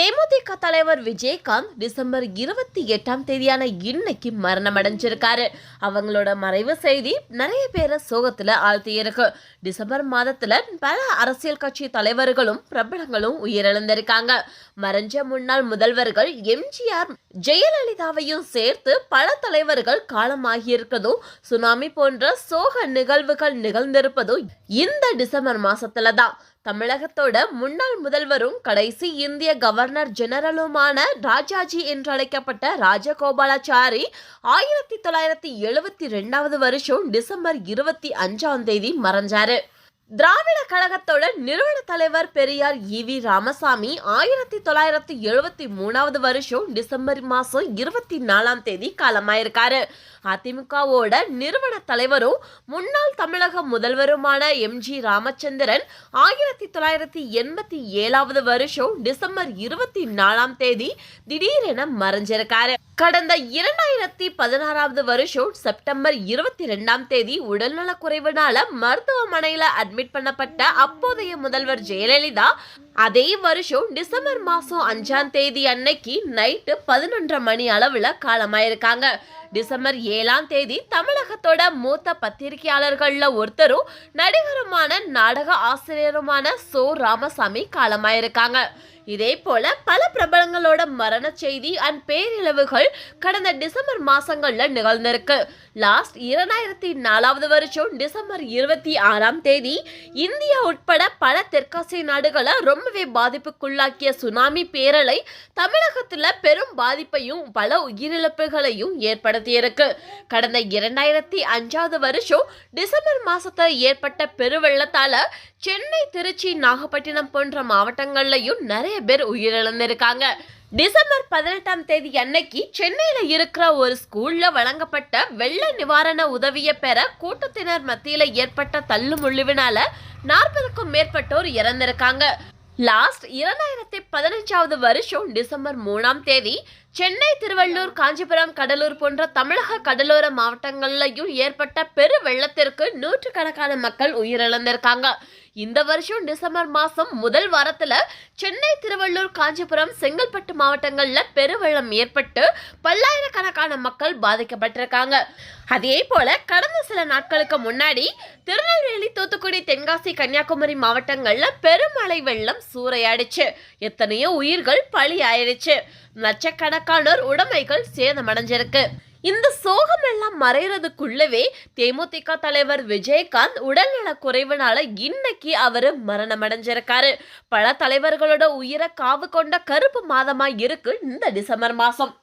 தேமுதிக தலைவர் விஜயகாந்த் டிசம்பர் இருபத்தி எட்டாம் தேதியான இன்னைக்கு மரணம் அடைஞ்சிருக்காரு. அவங்களோட மறைவு செய்தி நிறைய பேரை சோகத்துல ஆழ்த்தியிருக்கு. டிசம்பர் மாதத்துல பல அரசியல் கட்சி தலைவர்களும் பிரபலங்களும் உயிரிழந்திருக்காங்க. மறைஞ்ச முன்னாள் முதல்வர்கள் எம்ஜிஆர் ஜெயலலிதாவையும் சேர்த்து பல தலைவர்கள் காலமாகியிருக்கிறதும் சுனாமி போன்ற சோக நிகழ்வுகள் நிகழ்ந்திருப்பதும் இந்த டிசம்பர் மாசத்துல தான் தமிழகத்தோட முன்னாள் முதல்வரும் கடைசி இந்திய கவர்னர் ஜெனரலுமான ராஜாஜி என்று அழைக்கப்பட்ட ராஜகோபாலாச்சாரி ஆயிரத்தி தொள்ளாயிரத்தி எழுபத்தி ரெண்டாவது வருஷம் டிசம்பர் இருபத்தி அஞ்சாம் தேதி மறைஞ்சாரு. திராவிட கழகத்தோட நிறுவன தலைவர் பெரியார் இவி ராமசாமி ஆயிரத்தி தொள்ளாயிரத்தி எழுபத்தி மூணாவது வருஷம் டிசம்பர் மாசம் இருபத்தி நாலாம் தேதி காலமாயிருக்காரு. அதிமுகவோட நிறுவன தலைவரும் முன்னாள் தமிழக முதல்வருமான எம். ஜி. ராமச்சந்திரன் ஆயிரத்தி தொள்ளாயிரத்தி எண்பத்தி ஏழாவது வருஷம் டிசம்பர் இருபத்தி நாலாம் தேதி திடீரென மறைஞ்சிருக்காரு. கடந்த இரண்டாயிரத்தி பதினாறாவது வருஷம் செப்டம்பர் இருபத்தி ரெண்டாம் தேதி உடல்நலக் குறைவுனால மருத்துவமனையில அட்மிட் பண்ணப்பட்ட அப்போதைய முதல்வர் ஜெயலலிதா அதே வருஷம் டிசம்பர் மாசம் அஞ்சாம் தேதி அன்னைக்கு நைட்டு பதினொன்றரை மணி அளவுல காலமாயிருக்காங்க. டிசம்பர் ஏழாம் தேதி தமிழகத்தோட மூத்த பத்திரிகையாளர்கள்ல ஒருத்தரும் நடிகருமான நாடக ஆசிரியருமான சோ ராமசாமி காலமாயிருக்காங்க. இதே போல பல பிரபலங்களோட மரண செய்தி அண்ட் பேரிழவுகள் கடந்த டிசம்பர் மாசங்கள்ல நிகழ்ந்திருக்கு. லாஸ்ட் இரண்டாயிரத்தி நாலாவது வருஷம் டிசம்பர் இருபத்தி ஆறாம் தேதி இந்தியா உட்பட பல தெற்காசிய நாடுகளை ரொம்பவே பாதிப்புக்குள்ளாக்கிய சுனாமி பேரலை தமிழகத்துல பெரும் பாதிப்பையும் பல உயிரிழப்புகளையும் பாரதியருக்கு கடந்த இரண்டாயிரத்தி அஞ்சாவது வருஷம் டிசம்பர் மாசத்துல ஏற்பட்ட பெருவெள்ளத்தால சென்னை திருச்சி நாகப்பட்டினம் போன்ற மாவட்டங்கள்லயும் நிறைய பேர் உயிரிழந்திருக்காங்க. டிசம்பர் பதினெட்டாம் தேதி அன்னைக்கு சென்னையில இருக்கிற ஒரு ஸ்கூல்ல வழங்கப்பட்ட வெள்ள நிவாரண உதவியை பெற கூட்டத்தினர் மத்தியில ஏற்பட்ட தள்ளுமுள்ளுவினால நாற்பதுக்கும் மேற்பட்டோர் இறந்திருக்காங்க. லாஸ்ட் இரண்டாயிரத்தி பதினஞ்சாவது வருஷம் டிசம்பர் மூணாம் தேதி சென்னை திருவள்ளூர் காஞ்சிபுரம் கடலூர் போன்ற தமிழக கடலோர மாவட்டங்கள்லையும் ஏற்பட்ட பெரு வெள்ளத்திற்கு நூற்றுக்கணக்கான மக்கள் உயிரிழந்திருக்காங்க. இந்த வருஷம் டிசம்பர் மாசம் முதல் வாரத்துல சென்னை திருவள்ளூர் காஞ்சிபுரம் செங்கல்பட்டு மாவட்டங்கள்ல பெருவெள்ளம் ஏற்பட்டு பல்லாயிரக்கணக்கான மக்கள் பாதிக்கப்பட்டிருக்காங்க. அதே போல கடந்த சில நாட்களுக்கு முன்னாடி திருநெல்வேலி தூத்துக்குடி தென்காசி கன்னியாகுமரி மாவட்டங்கள்ல பெருமழை வெள்ளம் சூறையாடிச்சு. எத்தனையோ உயிர்கள் பலி ஆயிடுச்சு லட்சக்கணக்கானோர் உடைமைகள் சேதமடைஞ்சிருக்கு. இந்த சோகம் எல்லாம் மறைறதுக்குள்ளவே தேமுதிக தலைவர் விஜயகாந்த் உடல்நல குறைவுனால இன்னைக்கு அவர் மரணம் அடைஞ்சிருக்காரு பல தலைவர்களோட உயிரை காவு கொண்ட கருப்பு மாதமா இருக்கு இந்த டிசம்பர் மாசம்.